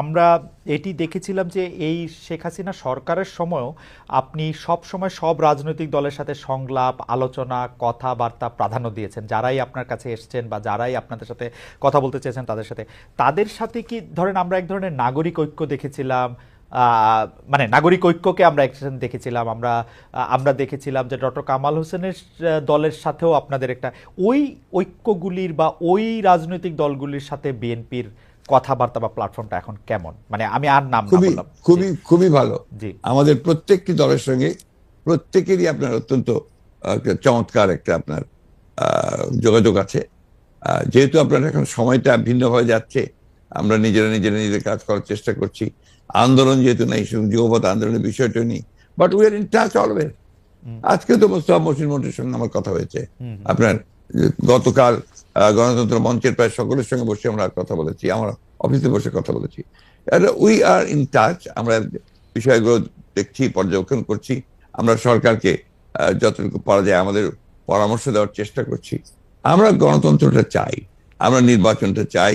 আমরা এটি দেখেছিলাম যে এই শেখ হাসিনা সরকারের সময়ও আপনি সব সময় সব রাজনৈতিক দলের সাথে সংলাপ, আলোচনা, কথাবার্তা প্রাধান্য দিয়েছেন। যারাই আপনার কাছে এসছেন বা যারাই আপনাদের সাথে কথা বলতে চেয়েছেন তাদের সাথে। তাদের সাথে কি ধরেন আমরা এক ধরনের নাগরিক ঐক্য দেখেছিলাম মানে নাগরিক ঐক্যকে আমরা একসাথে দেখেছিলাম আমরা আমরা দেখেছিলাম যে ডক্টর কামাল হোসেনের দলের সাথেও আপনাদের একটা ওই ঐক্যগুলির বা ওই রাজনৈতিক দলগুলির সাথে বিএনপির কথাবার্তা বা প্ল্যাটফর্মটা এখন কেমন? মানে আমি আর নাম খুবই খুবই খুবই ভালো। জি। আমাদের প্রত্যেকটি দলের সঙ্গে প্রত্যেকেরই আপনার অত্যন্ত চমৎকার একটা আপনার যোগাযোগ আছে। যেহেতু আপনার এখন সময়টা ভিন্নভাবে যাচ্ছে আমরা নিজেরা নিজেরা নিজেদের কাজ করার চেষ্টা করছি। আন্দোলন যেহেতু নেই শুধু যুবপথ আন্দোলনের বিষয়টা নেই। But we are in touch always আজকে তো মোস্তফা মসিন মন্ত্রীর সঙ্গে আমার কথা হয়েছে। আপনার গতকাল গণতন্ত্র মঞ্চের প্রায় সকলের সঙ্গে বসে আমরা কথা বলেছি আমরা অফিসে বসে কথা বলেছি। উই আর ইন টাচ আমরা বিষয়গুলো দেখছি পর্যবেক্ষণ করছি আমরা সরকারকে যতটুকু পারা যায় আমাদের পরামর্শ দেওয়ার চেষ্টা করছি। আমরা গণতন্ত্রটা চাই আমরা নির্বাচনটা চাই